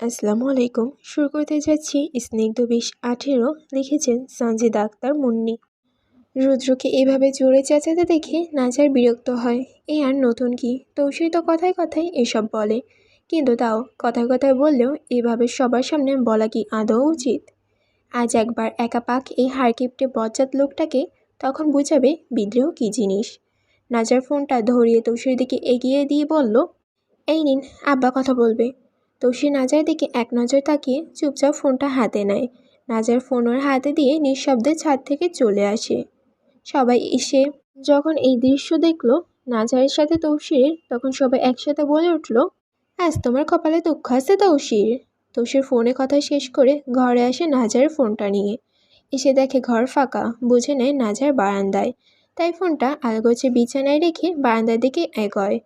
আসসালামু আলাইকুম। শুরু করতে যাচ্ছি স্নিগ্ধ বিশ আঠেরো, লিখেছেন সঞ্জিদ আক্তার মুন্নি। রুদ্রকে এভাবে জোরে চেঁচাতে দেখে নাজার বিরক্ত হয়। এ আর নতুন কি? তৌসির তো কথায় কথায় এসব বলে। কিন্তু তাও কথায় কথায় বললেও এভাবে সবার সামনে বলা কি আদৌ উচিত? আজ একবার একা পাক এই হারকিপটে বজ্জাত লোকটাকে তখন বুঝাবে বিদ্রোহ কী জিনিস? নাজার ফোনটা ধরিয়ে তৌসির দিকে এগিয়ে দিয়ে বলল, এই নিন, আব্বা কথা বলবে। তৌসি নাজার দিকে এক নজর তাকিয়ে চুপচাপ ফোনটা হাতে নেয়। নাজার ফোন ওর হাতে দিয়ে নিঃশব্দে ছাদ থেকে চলে আসে। সবাই এসে যখন এই দৃশ্য দেখল, নাজারের সাথে তৌসিরের তখন সবাই একসাথে বলে উঠল, আজ তোমার কপালে দুঃখ আছে তৌসির তৌসির ফোনে কথা শেষ করে ঘরে আসে নাজারের ফোনটা নিয়ে। এসে দেখে ঘর ফাঁকা, বুঝে নেয় নাজার বারান্দায়। তাই ফোনটা আলগোছে বিছানায় রেখে বারান্দার দিকে এগোয়।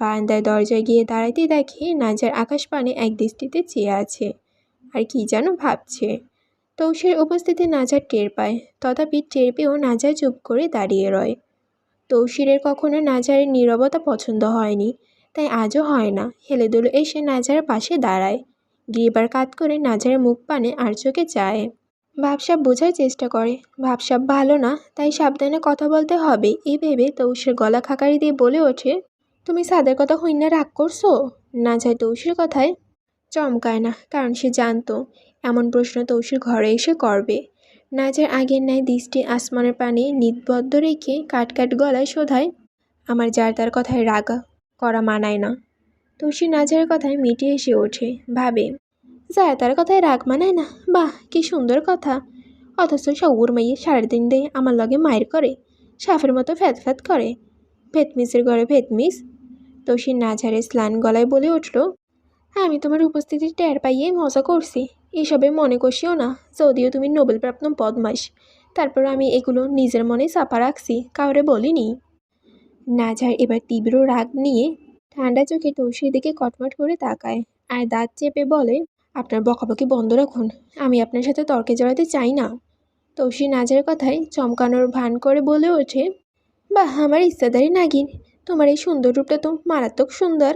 বারান্দায় দরজায় গিয়ে দাঁড়াতেই দেখে নাজার আকাশ পানে এক দৃষ্টিতে চেয়ে আছে। আর কি যেন ভাবছে। তৌসের উপস্থিতি নাজার টের পায়। তথাপি টের পেয়েও নাজার চুপ করে দাঁড়িয়ে রয়। তৌসিরের কখনো নাজারের নীরবতা পছন্দ হয়নি, তাই আজও হয় না। হেলে দুলে এসে নাজারের পাশে দাঁড়ায়। গিরিবার কাত করে নাজারের মুখ পানে আর চোখে চায়। ভাবসাব বোঝার চেষ্টা করে। ভাবসাব ভালো না, তাই সাবধানে কথা বলতে হবে। এই ভেবে তৌসের গলা খাকারি দিয়ে বলে ওঠে তুমি সাদের কথা হইনা রাগ করছ? না যায় তৌসির কথায়। চমকায় না, কারণ সে জানতো, এমন প্রশ্ন তৌসির ঘরে এসে করবে। নাজের আগের ন্যায় দৃষ্টি আসমানের পানে নিবদ্ধ রেখে কাট কাট গলায় শোধায়, আমার যার তার কথায় রাগ করা মানায় না। তৌসি নাজের কথায় মিটে এসে ওঠে, ভাবে, যার তার কথায় রাগ মানায় না? বাহ, কি সুন্দর কথা। অথচ সৌর মাইয়ে সারাদিন দিয়ে আমার লগে মায়ের করে, সাফের মতো ফ্যাত ফ্যাত করে। ভেতমিসের ঘরে ভেতমিস তসির নাঝারে স্লান গলায় বলে উঠল, আমি তোমার উপস্থিতি টের পাইয়ে মজা করছি। এসবে মনে কষিও না, যদিও তুমি নোবেলপ্রাপ্ত বদমাস তারপর আমি এগুলো নিজের মনে চাপা রাখছি, কাউরে বলিনি। নাঝার এবার তীব্র রাগ নিয়ে ঠান্ডা চোখে তৌসির দিকে কটমট করে তাকায় আর দাঁত চেপে বলে, আপনার বকাবকি বন্ধ রাখুন, আমি আপনার সাথে তর্কে জড়াতে চাই না। তৌসি নাজার কথায় চমকানোর ভান করে বলে ওঠে, বাহ, আমার ইচ্ছাদারি নাগিন তোমার এই সুন্দর রূপটা তো মারাত্মক সুন্দর।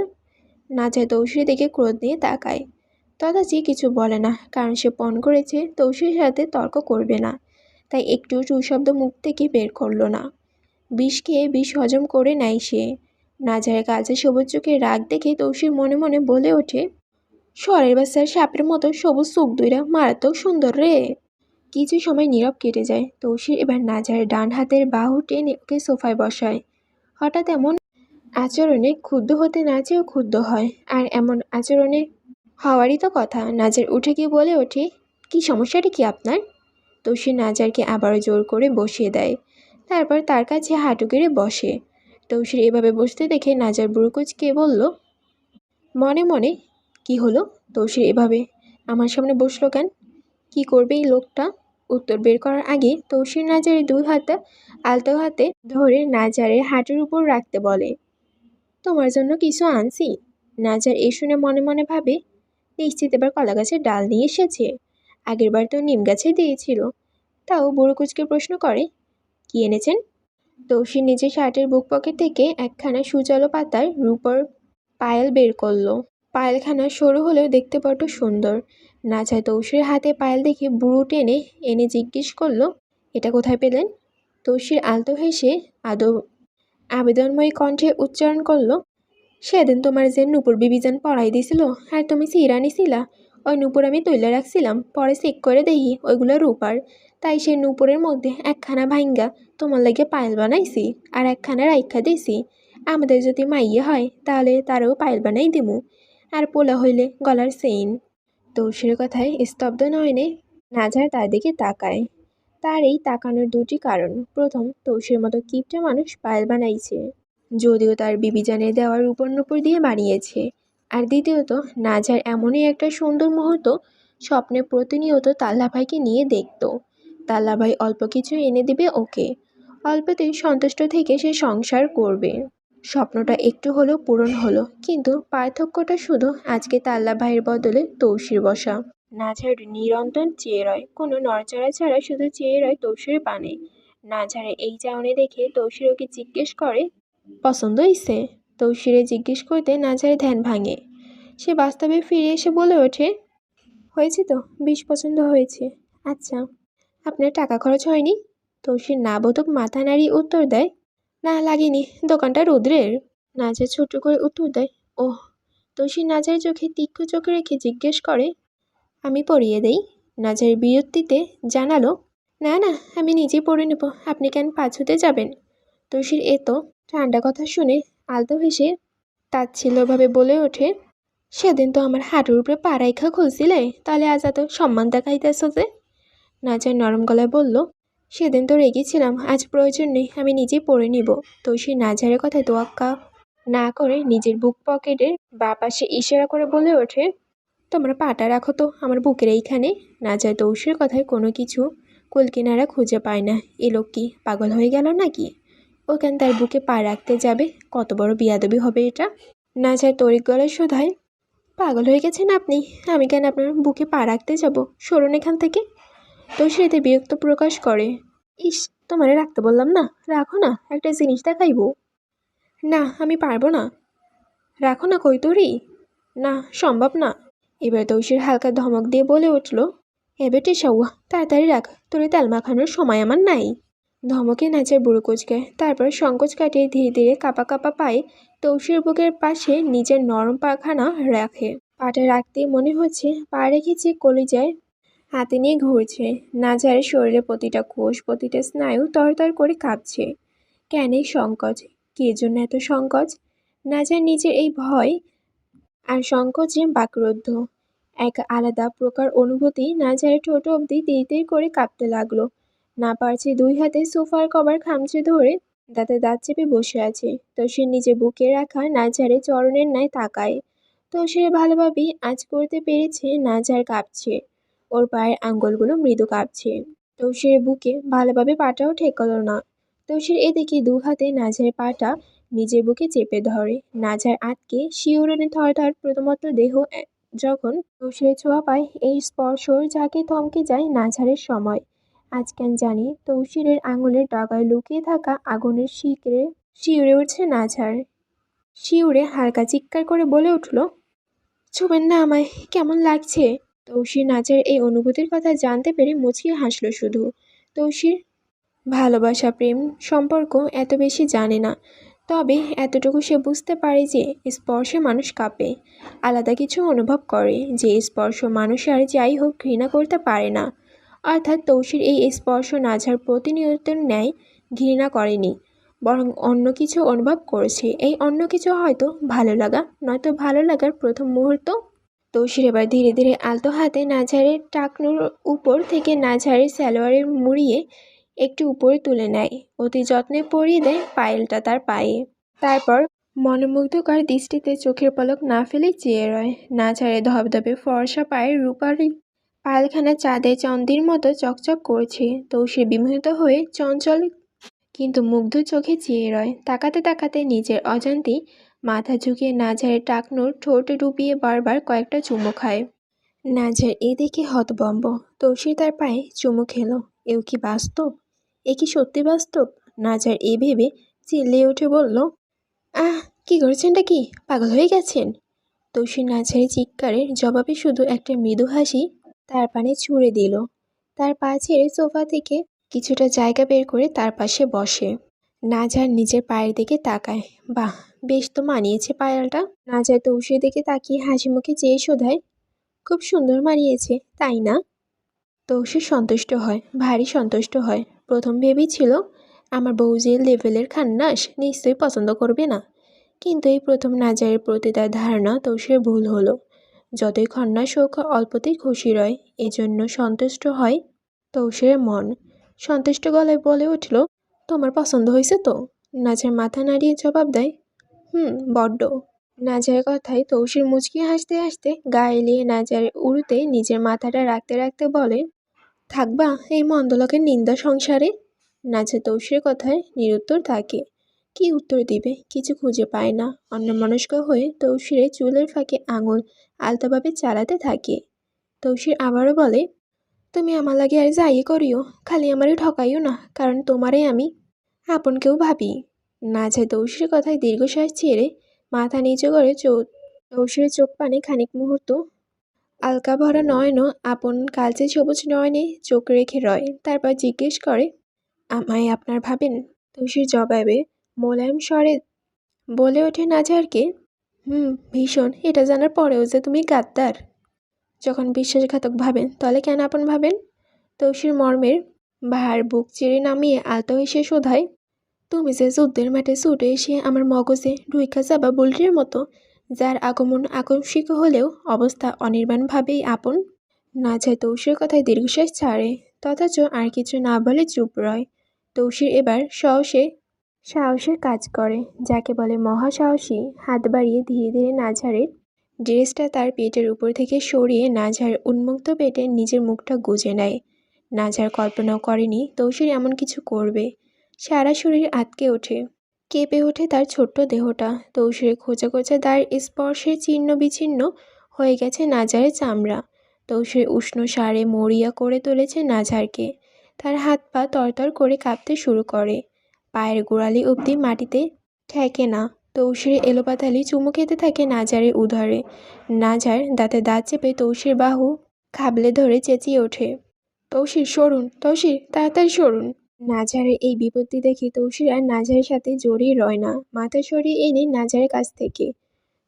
নাজায় তৌসির দিকে ক্রোধ নিয়ে তাকায়। তথাচি কিছু বলে না, কারণ সে পণ করেছে, তৌসির সাথে তর্ক করবে না। তাই একটু সুশব্দ মুখ থেকে বের করল না। বিষ খেয়ে বিষ হজম করে নেয় সে। নাজারের কাছে সবুজ চোখে রাগ দেখে তৌসির মনে মনে বলে ওঠে স্বরের বাচ্চার সাপের মতো সবুজ চোখ দুইরা মারাত্মক সুন্দর রে। কিছু সময় নীরব কেটে যায়। তৌসির এবার নাজারের ডান হাতের বাহু টেনে ওকে সোফায় বসায়। হঠাৎ এমন আচরণে ক্ষুব্ধ হতে না চেয়েও ক্ষুব্ধ হয়। আর এমন আচরণে হওয়ারই তো কথা। নাজার উঠে গিয়ে বলে ওঠে, কি সমস্যাটা কি আপনার? তৌসির নাজারকে আবারও জোর করে বসিয়ে দেয়। তারপর তার কাছে হাঁটু গেড়ে বসে। তৌসির এভাবে বসতে দেখে নাজার বুড়কুচকে বলল, মনে মনে, কি হলো? তৌসির এভাবে, আমার সামনে বসল কেন? কি করবে এই লোকটা? উত্তর বের করার আগে তৌসির নাজারের দুই হাতে, আলতো হাতে ধরে নাজারের হাঁটুর উপর রাখতে বলে, তোমার জন্য কিছু আনছি। নাজার এ শুনে মনে মনে ভাবে, নিশ্চিত এবার কলা গাছের ডাল নিয়ে এসেছে। আগেরবার তো নিম গাছে দিয়েছিল। তাও বুড়ো কুচকে প্রশ্ন করে, কি এনেছেন? তৌসির নিজের শার্টের বুক পকেট থেকে একখানা সুজলো পাতার রূপর পায়েল বের করল। পায়েলখানা সরু হলেও দেখতে বড্ড সুন্দর। নাচায় তৌসির হাতে পায়েল দেখে বুড়ো টেনে এনে জিজ্ঞেস করল, এটা কোথায় পেলেন? তৌসির আলতো হেসে আদৌ আবেদনময়ী কণ্ঠে উচ্চারণ করল, সেদিন তোমার যে নূপুর বিবিজান পড়াই দিছিল, আর তুমি সিরা নিছিলা, ওই নূপুর আমি তৈলে রাখছিলাম, পরে চেক করে দেখি ওইগুলো রূপার, তাই সেই নূপুরের মধ্যে একখানা ভাঙ্গা তোমার লাগে পায়েল বানাইছি, আর একখানা রাইখা দিছি, আমাদের যদি মাইয়ে হয় তাহলে তারও পায়েল বানাই দিমু, আর পোলা হইলে গলার চেইন। তৌসির কথায় স্তব্ধ নয়নে নাজার তার দিকে তাকায়। তার এই তাকানোর দুটি কারণ। প্রথম তৌসির মতো কিপটা মানুষ পায়েল বানাইছে। যদিও তার বিবিজানের দেওয়ার উপর নুপুর দিয়ে বানিয়েছে। আর দ্বিতীয়ত, নাজার এমনই একটা সুন্দর মুহূর্ত স্বপ্নে প্রতিনিয়ত তাল্লাভাইকে নিয়ে দেখত। তাল্লাভাই অল্প কিছু এনে দিবে ওকে। অল্পতেই সন্তুষ্ট থেকে সে সংসার করবে। স্বপ্নটা একটু হলেও পূরণ হলো। কিন্তু পার্থক্যটা শুধু আজকে তাল্লা ভাইয়ের বদলে তৌসির বসা। নাঝার নিরন্তর চেয়ে রয় কোনো নড়চড়া ছাড়া শুধু চেয়ে রয় তৌসির পানে নাঝারে এই চাউনি দেখে তৌসির ওকে জিজ্ঞেস করে পছন্দ হইছে? তৌসিরে জিজ্ঞেস করতে নাঝারে ধ্যান ভাঙে। সে বাস্তবে ফিরে এসে বলে ওঠে হয়েছে তো বেশ পছন্দ হয়েছে। আচ্ছা। আপনার টাকা খরচ হয়নি? তৌসির না বোধক মাথা নাড়ি উত্তর দেয় না লাগেনি, দোকানটা রুদ্রের। নাজা ছোট করে উত্তর দেয়, ওহ তৌসির নাজারের চোখে তীক্ষ্ণ চোখে রেখে জিজ্ঞেস করে, আমি পরিয়ে দেই? নাজারের বিরক্তিতে জানালো, না না, আমি নিজেই পড়ে নেব, আপনি কেন পাছুতে যাবেন? তৌসির এ তো ঠান্ডা কথা শুনে আলতো হেসে তাচ্ছিল্যভাবে বলে ওঠে, সেদিন তো আমার হাঁটুর উপরে পা রেখা খুলছিলে, তাহলে আজ এত সম্মান দেখাইতেছ যে? নাজার নরম গলায় বলল সেদিন তো রেগেছিলাম আজ প্রয়োজন নেই, আমি নিজেই পড়ে নিব। তৌসির নাজারের কথায় তোয়াক্কা না করে নিজের বুক পকেটের বা পাশে ইশারা করে বলে ওঠে, তোমরা পাটা রাখো তো, আমার বুকের এইখানে। না নাজার তৌসির কথায় কোনো কিছু কুলকিনারা খুঁজে পায় না। এ লোক কি পাগল হয়ে গেল নাকি? ও কেন তার বুকে পা রাখতে যাবে, কত বড় বিয়াদবি হবে এটা? না নাজার তরিক গলায় শোধায়, পাগল হয়ে গেছেন আপনি, আমি কেন আপনার বুকে পা রাখতে যাব? সরুন এখান থেকে। তৌসির এতে বিরক্ত প্রকাশ করে। ইস, তোমারে রাখতে বললাম না? রাখো না, একটা জিনিস দেখাইবো। না, আমি পারব না। রাখো না কই তোরই না, সম্ভব না। এবার তৌসির হালকা ধমক দিয়ে বলে উঠল এবার টেসাউয়া তাড়াতাড়ি রাখ, তোরে তেল মাখানোর সময় আমার নাই ধমকে নাচের বুড়ো কুচকায় তারপর সংকোচ কাটিয়ে ধীরে ধীরে কাপা কাপা পায়ে তৌসির বুকের পাশে নিজের নরম পাখানা রাখে। পাটা রাখতেই মনে হচ্ছে পা রেখেছে কলিজায় হাতে নিয়ে ঘুরছে। নাজারে শরীরে প্রতিটা কোষ, প্রতিটা স্নায়ু তরতর করে কাঁপছে। কেন এই সংকোচ? কে জন্য এত সংকোচ? নাজার নিজের এই ভয় আর সংকোচে বাকরুদ্ধ। এক আলাদা প্রকার অনুভূতি নাজারের ঠোঁট অবধি তির করে কাঁপতে লাগল। না পারছে দুই হাতে সোফার কভার খামচে ধরে দাঁতে দাঁত চেপে বসে আছে। তো সে নিজের বুকে রাখা নাজারে চরণের ন্যায় তাকায়। তো সে ভালোভাবেই আজ করতে পেরেছে, নাজার কাঁপছে। ওর পায়ের আঙ্গুলগুলো মৃদু কাঁপছে। তৌসির বুকে ভালোভাবে পাটাও ঠেকালো না। তৌসির এদিকে দু হাতে নাজারের পাটা নিজের বুকে চেপে ধরে। নাজার আটকে শিওরণে থরথর প্রথমত দেহ যখন তৌসিরের ছোঁয়া পায়, এই স্পর্শ যাকে থমকে যায় নাঝারের সময়। আজ কেন জানি তৌসিরের আঙুলের ডগায় লুকিয়ে থাকা আগুনের শিকরে শিউরে উঠছে নাঝার শিউরে হালকা চিৎকার করে বলে উঠল, ছুবেন না আমায়, কেমন লাগছে? তৌসির নাচের এই অনুভূতির কথা জানতে পেরে মুচকিয়ে হাসলো শুধু। তৌসির ভালোবাসা, প্রেম সম্পর্ক এত বেশি জানে না, তবে এতটুকু সে বুঝতে পারে যে স্পর্শে মানুষ কাঁপে। আলাদা কিছু অনুভব করে যে স্পর্শ মানুষ আর যাই হোক ঘৃণা করতে পারে না। অর্থাৎ তৌসির এই স্পর্শ নাঝার প্রতিনিয়তের ন্যায় ঘৃণা করেনি, বরং অন্য কিছু অনুভব করেছে। এই অন্য কিছু হয়তো ভালো লাগা, নয়তো ভালো লাগার প্রথম মুহূর্ত তৌসির এবার ধীরে ধীরে আলতো হাতে নাঝারের টাকনুর উপর থেকে নাঝারের সালোয়ারের মুড়িয়ে একটু উপরে তুলে নেয়। অতি যত্নে পরিয়ে দেয় পায়েলটা তার পায়ে। তারপর মনোমুগ্ধকর দৃষ্টিতে চোখের পলক না ফেলে চেয়ে রয়। নাঝারে ধবধবে ফর্সা পায়ের রূপারি পালখানা চাঁদে চন্দির মতো চকচক করছে। তৌসির বিমোহিত হয়ে চঞ্চল কিন্তু মুগ্ধ চোখে চেয়ে রয়। তাকাতে তাকাতে নিজের অজান্তেই মাথা ঝুঁকিয়ে নাঝারের টাকনুর ঠোঁট ডুবিয়ে বারবার কয়েকটা চুমু খায়। নাঝার এদিকে হতবম্ব। তৌসির তার পায়ে চুমু খেলো। এও কি বাস্তব? এ কি সত্যি বাস্তব? নাজার এ ভেবে চিল্লিয়ে উঠে বলল, আহ, কি করছেনটা কি? পাগল হয়ে গেছেন? তৌসির নাজারের চিৎকারের জবাবে শুধু একটা মৃদু হাসি তার পানে ছুঁড়ে দিল। তার পা ছেড়ে সোফা থেকে কিছুটা জায়গা বের করে তার পাশে বসে। নাজার নিজের পায়ের দিকে তাকায়। বাহ বেশ তো মানিয়েছে পায়ালটা। নাজার তৌসির দেখে তাকিয়ে হাসি মুখে চেয়ে শোধায়, খুব সুন্দর মানিয়েছে, তাই না? তো সে সন্তুষ্ট হয়, ভারী সন্তুষ্ট হয়। প্রথম ভেবেছিল আমার বউ যে লেভেলের খান্নাস, নিশ্চয়ই পছন্দ করবে না। কিন্তু এই প্রথম নাজারের প্রতি তার ধারণা তৌসির ভুল হলো। যতই খন্নাস হোক, অল্পতেই খুশি রয়, এজন্য সন্তুষ্ট হয় তৌসিরের মন। সন্তুষ্ট গলায় বলে উঠল, তোমার পছন্দ হয়েছে তো? নাজার মাথা নাড়িয়ে জবাব দেয় হুম, বড্ড। নাজারের কথায় তৌসির মুচকি হাসতে হাসতে গা এলিয়ে নাজারের উড়ুতে নিজের মাথাটা রাখতে রাখতে বলে থাকবা এই মন্দলোকের নিন্দা সংসারে? নাচে তৌসির কথায় নিরুত্তর থাকে। কি উত্তর দিবে? কিছু খুঁজে পায় না। অন্যমনস্ক হয়ে তৌসিরে চুলের ফাঁকে আঙুল আলতাভাবে চালাতে থাকে। তৌসির আবারও বলে, তুমি আমার লাগে আর যাই করিও, খালি আমারে ঠকাইও না, কারণ তোমারে আমি আপন কেউ ভাবি। নাচে তৌসির কথায় দীর্ঘশ্বাস ছেড়ে মাথা নিচু করে তৌসিরের চোখ পানে খানিক মুহূর্ত। আলকা ভরা নয়ন আপন কালচে সবুজ নয়নে চোখ রেখে রয়। তারপর জিজ্ঞেস করে, আমায় আপনার ভাবেন? তৌসির জবাবে মোলায়েম স্বরে, বলে ওঠে নাজারকে হুম, ভীষণ। এটা জানার পরেও যে তুমি গাদ্দার। যখন বিশ্বাসঘাতক ভাবেন, তাহলে কেন আপন ভাবেন? তৌসির মর্মের ভার বুক চেড়ে নামিয়ে আলতো হেসে শোধায় তুমি যে যুদ্ধের মাঠে ছুটে এসে আমার মগজে ঢুইকা যাবা বুলটির মতো, যার আগমন আকস্মিক হলেও অবস্থা অনির্বাণভাবেই আপন। না যায় তৌসির কথায় দীর্ঘশ্বাস ছাড়ে, তথাচ আর কিছু না বলে চুপ রয়। তৌসির এবার সাহসে, সাহসের কাজ করে, যাকে বলে মহাসাহসী, হাত বাড়িয়ে ধীরে ধীরে নাঝারের ড্রেসটা তার পেটের উপর থেকে সরিয়ে নাঝার উন্মুক্ত পেটে নিজের মুখটা গুজে নেয়। নাঝার কল্পনাও করেনি তৌসির এমন কিছু করবে। সারা শরীর আটকে ওঠে। কেঁপে ওঠে তার ছোট্ট দেহটা। তৌসিরের খোঁচা খোঁচা দাঁড় স্পর্শের চিহ্ন বিচ্ছিন্ন হয়ে গেছে নাজারের চামড়া। তৌসির উষ্ণ সারে মরিয়া করে তুলেছে নাজারকে। তার হাত পা তরতর করে কাঁপতে শুরু করে। পায়ের গোড়ালি অবধি মাটিতে ঠেকে না। তৌসির এলোপাতালি চুমু খেতে থাকে নাজারের উধারে নাজার দাঁতে দাঁত চেপে তৌসির বাহু খাবলে ধরে চেঁচিয়ে ওঠে। তৌসির সরুন তৌসির তাড়াতাড়ি সরুন। নাজারের এই বিপত্তি দেখে তৌসির আর নাজারের সাথে জড়িয়ে রয় না। মাথা সরিয়ে এনে নাজারের কাছ থেকে।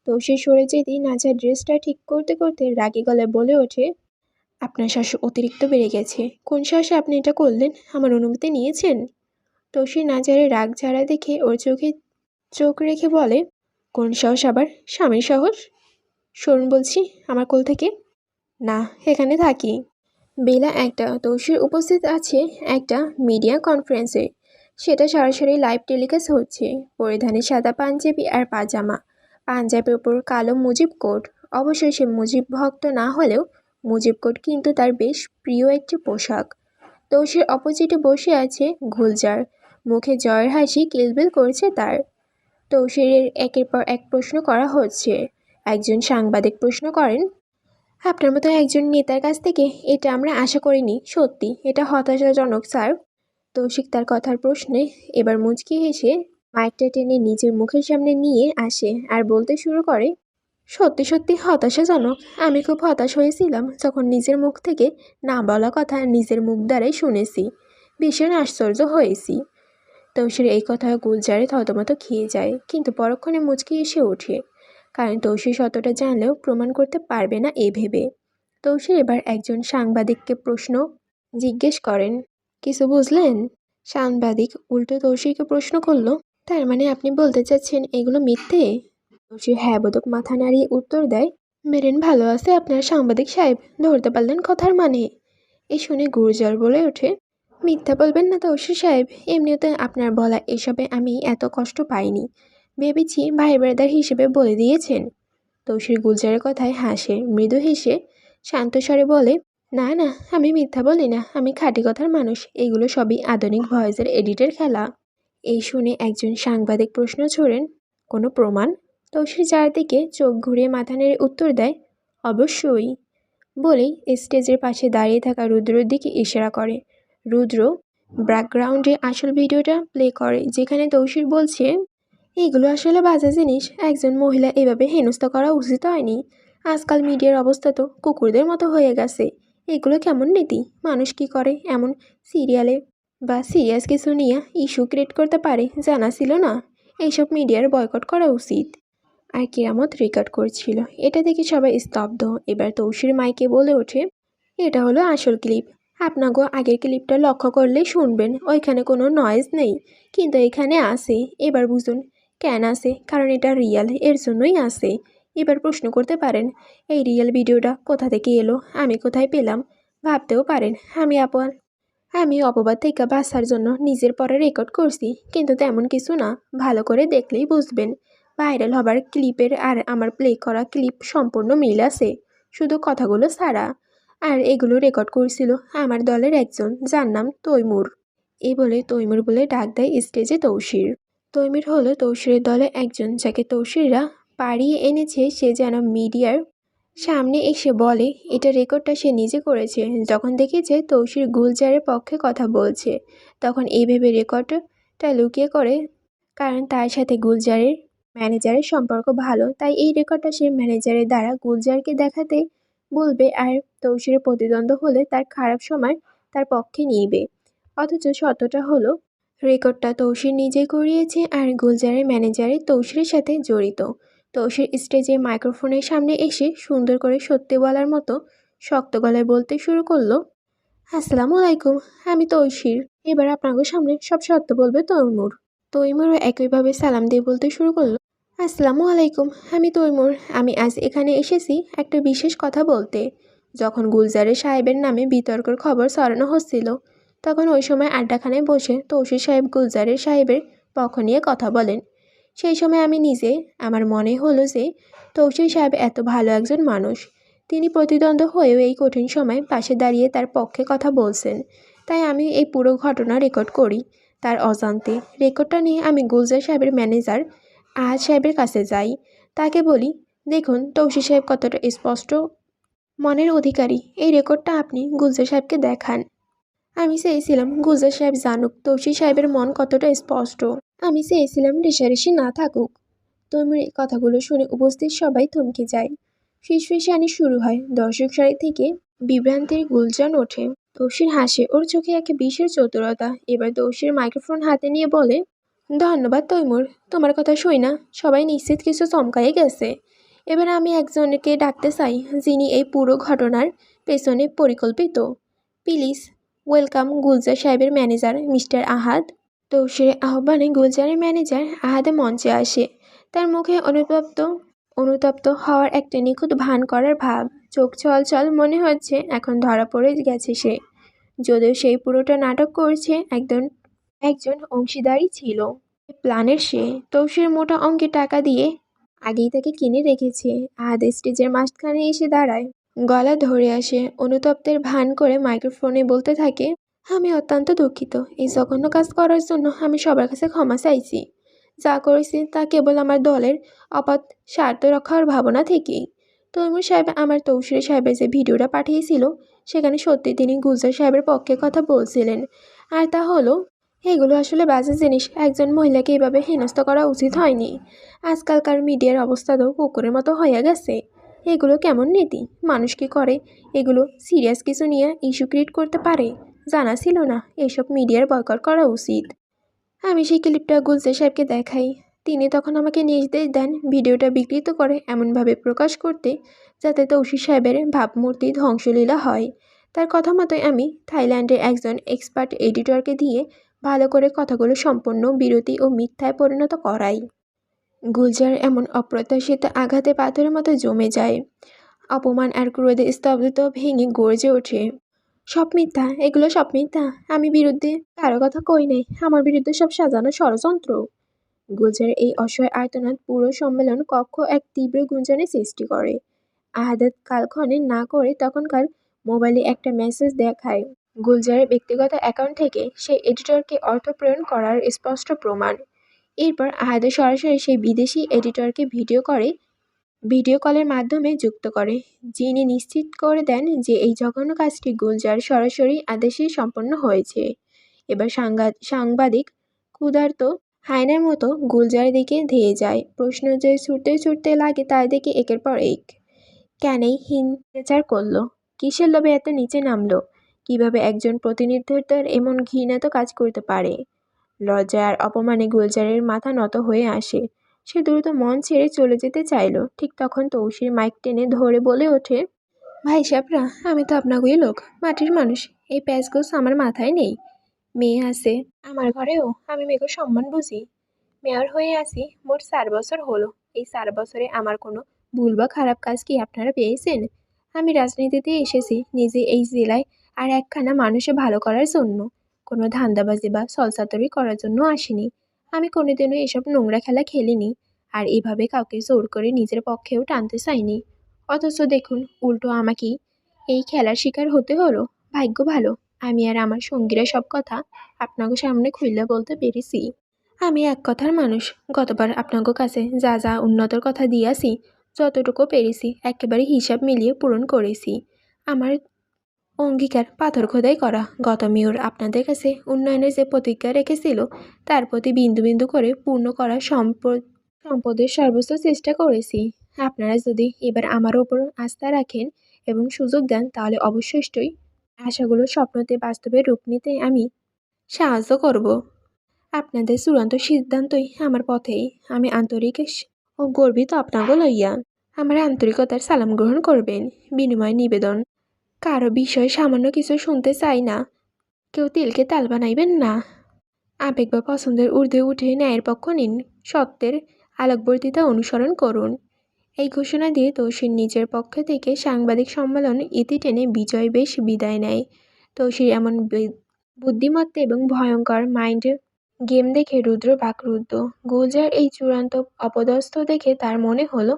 তৌসির সরে যেতেই নাজার ড্রেসটা ঠিক করতে করতে রাগী গলায় বলে ওঠে, আপনার শ্বাস অতিরিক্ত বেড়ে গেছে। কোন শ্বাসে আপনি এটা করলেন? আমার অনুমতি নিয়েছেন? তৌসির নাজারের রাগ ঝাড়া দেখে ওর চোখে চোখ রেখে বলে, কোন সাহস আবার? স্বামীর সাহস? সরুন বলছি, আমার কোল থেকে? না, এখানে থাকি। বেলা একটা তৌসির উপস্থিত আছে একটা মিডিয়া কনফারেন্সে। সেটা সরাসরি লাইভ টেলিকাস্ট হচ্ছে। পরিধানে সাদা পাঞ্জাবি আর পাজামা। পাঞ্জাবের ওপর কালো মুজিব কোট। অবশ্যই সে মুজিব ভক্ত না হলেও মুজিব কোট কিন্তু তার বেশ প্রিয় একটি পোশাক। তৌসির অপোজিটে বসে আছে গুলজার। মুখে জয়ের হাসি কিলবিল করছে তার। তৌসিরের একের পর এক প্রশ্ন করা হচ্ছে। একজন সাংবাদিক প্রশ্ন করেন আপনার মতো একজন নেতার কাছ থেকে এটা আমরা আশা করিনি, সত্যি। এটা হতাশাজনক, স্যার। তৌশিক তার কথার প্রশ্নে এবার মুচকি হেসে মাইকটা টেনে নিজের মুখের সামনে নিয়ে আসে আর বলতে শুরু করে, সত্যি সত্যি হতাশাজনক। আমি খুব হতাশ হয়েছিলাম যখন নিজের মুখ থেকে না বলা কথা নিজের মুখ দ্বারাই শুনেছি। ভীষণ আশ্চর্য হয়েছি। তৌসির এই কথা গুলজারে থতমত খেয়ে যায়, কিন্তু পরক্ষণে মুচকি এসে ওঠে। কারণ তৌসি সতটা জানলেও প্রমাণ করতে পারবে না এ ভেবে। তৌসি এবার একজন সাংবাদিককে প্রশ্ন জিজ্ঞেস করেন, কিছু বুঝলেন? সাংবাদিক উল্টো তৌসিকে প্রশ্ন করল, তার মানে আপনি বলতে চাচ্ছেন এগুলো মিথ্যে? তৌসির হ্যাঁ বোধক মাথা নাড়িয়ে উত্তর দেয়, মেরেন ভালো আছে আপনার সাংবাদিক সাহেব, ধরতে পারলেন কথার মানে। এ শুনে গুরুজল বলে ওঠে, মিথ্যা বলবেন না তৌসি সাহেব, এমনিতে আপনার বলা এসবে আমি এত কষ্ট পাইনি। ভেবেছি ভাই ব্রাদার হিসেবে বলে দিয়েছেন। তৌসির গুলজারের কথায় হাসে, মৃদু হেসে শান্ত স্বরে বলে, না না, আমি মিথ্যা বলি না, আমি খাঁটি কথার মানুষ, এগুলো সবই আধুনিক ভয়েসের এডিটের খেলা। এই শুনে একজন সাংবাদিক প্রশ্ন ছোড়েন, কোনো প্রমাণ? তৌসির যার দিকে চোখ ঘুরিয়ে মাথা নেড়ে উত্তর দেয়, অবশ্যই। বলেই স্টেজের পাশে দাঁড়িয়ে থাকা রুদ্রর দিকে ইশারা করে। রুদ্র ব্যাকগ্রাউন্ডে আসল ভিডিওটা প্লে করে, যেখানে তৌসির বলছে এগুলো আসলে বাজে জিনিস। একজন মহিলা এভাবে হেনস্থা করা উচিত হয়নি। আজকাল মিডিয়ার অবস্থা তো কুকুরদের মতো হয়ে গেছে। এগুলো কেমন নীতি? মানুষ কি করে এমন সিরিয়ালে বা সিরিয়াস কিছু নিয়ে ইস্যু ক্রিয়েট করতে পারে জানা ছিল না। এইসব মিডিয়ার বয়কট করা উচিত। আর কেরামত রেকর্ড করছিল। এটা দেখে সবাই স্তব্ধ। এবার তৌসির মাইকে বলে ওঠে, এটা হলো আসল ক্লিপ। আপনাকেও আগের ক্লিপটা লক্ষ্য করলে শুনবেন। ওইখানে কোনো নয়েজ নেই। কিন্তু এখানে আসে এবার বুঝুন কেন আসে কারণ এটা রিয়েল এর জন্যই আসে এবার প্রশ্ন করতে পারেন, এই রিয়েল ভিডিওটা কোথা থেকে এলো? আমি কোথায় পেলাম? ভাবতেও পারেন, আমি আপন আমি অপবাদ থেকে বাঁচার জন্য নিজের পরে রেকর্ড করছি, কিন্তু তেমন কিছু না। ভালো করে দেখলেই বুঝবেন। ভাইরাল হবার ক্লিপের আর আমার প্লে করা ক্লিপ সম্পূর্ণ মিল আছে, শুধু কথাগুলো ছাড়া। আর এগুলো রেকর্ড করছিল আমার দলের একজন, যার নাম তৈমুর। এই বলে তৈমুর বলে ডাক দেয় স্টেজে তৌসির তৈমির হলো তৌসিরের দলে একজন, যাকে তৌসিররা পাড়িয়ে এনেছে সে যেন মিডিয়ার সামনে এসে বলে, এটা রেকর্ডটা সে নিজে করেছে। যখন দেখেছে তৌসির গুলজারের পক্ষে কথা বলছে, তখন এই ভেবে রেকর্ডটা লুকিয়ে করে। কারণ তার সাথে গুলজারের ম্যানেজারের সম্পর্ক ভালো, তাই এই রেকর্ডটা সে ম্যানেজারের দ্বারা গুলজারকে দেখাতে বলবে আর তৌসিরের প্রতিদ্বন্দ্ব হলে তার খারাপ সময় তার পক্ষে নিবে। অথচ সত্যটা হলো রেকর্ডটা তৌসির নিজে করিয়েছে আর গুলজারের ম্যানেজারের তৌসিরের সাথে জড়িত। তৌসির স্টেজে মাইক্রোফোনের সামনে এসে সুন্দর করে সত্যি বলার মতো শক্ত গলায় বলতে শুরু করল, আসসালামু আলাইকুম, আমি তৌসির এবার আপনাদের সামনে সব সত্য বলবে তৈমুর। তৈমুরও একইভাবে সালাম দিয়ে বলতে শুরু করল, আসসালামু আলাইকুম, আমি তৈমুর। আমি আজ এখানে এসেছি একটা বিশেষ কথা বলতে। যখন গুলজারের সাহেবের নামে বিতর্কের খবর ছড়ানো হচ্ছিল তখন ওই সময় আড্ডাখানায় বসে তৌসির সাহেব গুলজারের সাহেবের পক্ষ নিয়ে কথা বলেন। সেই সময় আমি নিজে, আমার মনে হলো যে তৌসির সাহেব এত ভালো একজন মানুষ। তিনি প্রতিদ্বন্দ্ব হয়েও এই কঠিন সময় পাশে দাঁড়িয়ে তার পক্ষে কথা বলছেন। তাই আমি এই পুরো ঘটনা রেকর্ড করি। তার অজান্তে রেকর্ডটা নিয়ে আমি গুলজার সাহেবের ম্যানেজার আহাদ সাহেবের কাছে যাই। তাকে বলি, দেখুন, তৌসির সাহেব কতটা স্পষ্ট মনের অধিকারী। এই রেকর্ডটা আপনি গুলজার সাহেবকে দেখান। আমি চেয়েছিলাম গুলজার সাহেব জানুক তৌসি সাহেবের মন কতটা স্পষ্ট। আমি চেয়েছিলাম রেশারেশি না থাকুক। তৈমুর এই কথাগুলো শুনে উপস্থিত সবাই থমকে যায়। ফিসফিসানি শুরু হয়, দর্শক সারি থেকে বিভ্রান্তির গুলজান ওঠে। তৌসির হাসে, ওর চোখে একে বিশেষ চতুরতা। এবার তৌসির মাইক্রোফোন হাতে নিয়ে বলে, ধন্যবাদ তৈমুর, তোমার কথা শুই না, সবাই নিশ্চিত কিছু চমকাই গেছে। এবার আমি একজনকে ডাকতে চাই, যিনি এই পুরো ঘটনার পেছনে পরিকল্পিত। প্লিজ ওয়েলকাম গুলজার সাহেবের ম্যানেজার, মিস্টার আহাদ। তৌসির আহ্বানে গুলজারের ম্যানেজার আহাদে মঞ্চে আসে। তার মুখে অনুতপ্ত অনুতপ্ত হওয়ার একটা নিখুঁত ভান করার ভাব। চোখ চল চল মনে হচ্ছে এখন ধরা পড়ে গেছে সে। যদিও সেই পুরোটা নাটক করছে একজন একজন অংশীদারই ছিল। প্ল্যানের সে তৌসির মোটা অঙ্কে টাকা দিয়ে আগেই তাকে কিনে রেখেছে। আহাদ স্টেজের মাঝখানে এসে দাঁড়ায়। গলা ধরে আসে। অনুতপ্তের ভান করে মাইক্রোফোনে বলতে থাকে, আমি অত্যন্ত দুঃখিত। এই জঘন্য কাজ করার জন্য আমি সবার কাছে ক্ষমা চাইছি। যা করেছি তা কেবল আমার দলের অপাত স্বার্থ রক্ষার ভাবনা থেকেই। তৈমুর সাহেব আমার তৌসির সাহেবের যে ভিডিওটা পাঠিয়েছিল, সেখানে সত্যি তিনি গুলজার সাহেবের পক্ষে কথা বলছিলেন। আর তা হলো, এগুলো আসলে বাজে জিনিস। একজন মহিলাকে এভাবে হেনস্থ করা উচিত হয়নি। আজকালকার মিডিয়ার অবস্থা তো কুকুরের মতো হয়ে গেছে। এগুলো কেমন নীতি? মানুষ কি করে? এগুলো সিরিয়াস কিছু নিয়ে ইস্যু ক্রিয়েট করতে পারে? জানা ছিল না। এসব মিডিয়ার বয়কট করা উচিত। আমি সেই ক্লিপটা গুলজার সাহেবকে দেখাই। তিনি তখন আমাকে নির্দেশ দেন ভিডিওটা বিকৃত করে এমনভাবে প্রকাশ করতে, যাতে তৌসির সাহেবের ভাবমূর্তি ধ্বংসলীলা হয়। তার কথা মতোই আমি থাইল্যান্ডের একজন এক্সপার্ট এডিটরকে দিয়ে ভালো করে কথাগুলো সম্পূর্ণ বিরতি ও মিথ্যায় পরিণত করাই। গুলজার এমন অপ্রত্যাশিত আঘাতে পাথরের মতো জমে যায়। অপমান আর ক্রোধে স্তব্ধ, ভেঙে গর্জে ওঠে। সব মিথ্যা, এগুলো সব মিথ্যা। আমি বিরুদ্ধে কারও কথা কই নাই। আমার বিরুদ্ধে সব সাজানো ষড়যন্ত্র। গুলজার এই অসহায় আর্তনাদ পুরো সম্মেলন কক্ষ এক তীব্র গুঞ্জনের সৃষ্টি করে। আহাদাত কালক্ষণে না করে তখনকার মোবাইলে একটা মেসেজ দেখায়। গুলজারের ব্যক্তিগত অ্যাকাউন্ট থেকে সেই এডিটরকে অর্থ প্রেরণ করার স্পষ্ট প্রমাণ। এরপর আহাদে সরাসরি সেই বিদেশি এডিটরকে ভিডিও করে, ভিডিও কলের মাধ্যমে যুক্ত করে, যিনি নিশ্চিত করে দেন যে এই জঘন্য কাজটি গুলজার সরাসরি আদেশে সম্পন্ন হয়েছে। এবার সাংবাদ সাংবাদিক ক্ষুধার্ত হায়নার মতো গুলজারের দিকে ধেয়ে যায়। প্রশ্ন যে ছুটতে ছুটতে লাগে তার দিকে একের পর এক। কেনই হিংসাচার করল? কিসের লোভে এত নিচে নামলো? কীভাবে একজন প্রতিনিধিত্বের এমন ঘৃণাত কাজ করতে পারে? লজ্জা আর অপমানে গুলজারের মাথা নত হয়ে আসে। সে দ্রুত মন ছেড়ে চলে যেতে চাইলো। ঠিক তখন তৌসির মাইক টেনে ধরে বলে ওঠে, ভাই সাহেবরা আমি তো আপনাকেই লোক, মাটির মানুষ। এই প্যাচগোস আমার মাথায় নেই। মেয়ে আছে আমার ঘরেও, আমি মেয়েকে সম্মান বুঝি। মেয়র হয়ে আসি, মোট চার বছর হলো। এই চার বছরে আমার কোনো ভুল বা খারাপ কাজ কি আপনারা পেয়েছেন? আমি রাজনীতিতে এসেছি, নিজে এই জেলায় আর একখানা মানুষে ভালো করার জন্য। কোনো ধান্দাবাজি বা সলসাতরি করার জন্য আসিনি। আমি কোনোদিনও এসব নোংরা খেলা খেলিনি আর এভাবে কাউকে জোর করে নিজের পক্ষেও টানতে চাইনি। অথচ দেখুন, উল্টো আমাকেই। এই খেলার শিকার হতে হলো। ভাগ্য ভালো। আমি আর আমার সঙ্গীরা সব কথা আপনাকে সামনে খুললে বলতে পেরেছি। আমি এক কথার মানুষ। গতবার আপনাকে কাছে যা যা উন্নতর কথা দিয়াছি, যতটুকু পেরেছি, একেবারে হিসাব মিলিয়ে পূরণ করেছি। আমার অঙ্গীকার পাথর খোদাই করা। গত মেয়র আপনাদের কাছে উন্নয়নের যে প্রতিজ্ঞা রেখেছিল, তার প্রতি বিন্দু বিন্দু করে পূর্ণ করা সম্প সম্পদের সর্বোচ্চ চেষ্টা করেছি। আপনারা যদি এবার আমার ওপর আস্থা রাখেন এবং সুযোগ দেন, তাহলে অবশ্যই আশাগুলো স্বপ্নতে বাস্তবে রূপ নিতে আমি সাহায্য করব। আপনাদের চূড়ান্ত সিদ্ধান্তই আমার পথেই। আমি আন্তরিক ও গর্বিত আপনাকে লইয়া আমার আন্তরিকতার সালাম গ্রহণ করবেন। বিনিময় নিবেদন। কারও বিষয়ে সামান্য কিছু শুনতে চাই না। কেউ তিলকে তাল বানাইবেন না। আবেগ বা পছন্দের ঊর্ধ্বে উঠে ন্যায়ের পক্ষ নিন। সত্যের আলোকবর্তিতা অনুসরণ করুন। এই ঘোষণা দিয়ে তৌসির নিজের পক্ষ থেকে সাংবাদিক সম্মেলন ইতি টেনে বিজয় বেশ বিদায় নেয়। তৌসির এমন বুদ্ধিমত্তা এবং ভয়ঙ্কর মাইন্ড গেম দেখে রুদ্র বাকরুদ্ধ। গুলজার এই চূড়ান্ত অপদস্থ দেখে তার মনে হলো,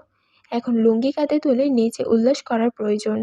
এখন লুঙ্গি কাঁধে তুলে নেচে উল্লাস করার প্রয়োজন।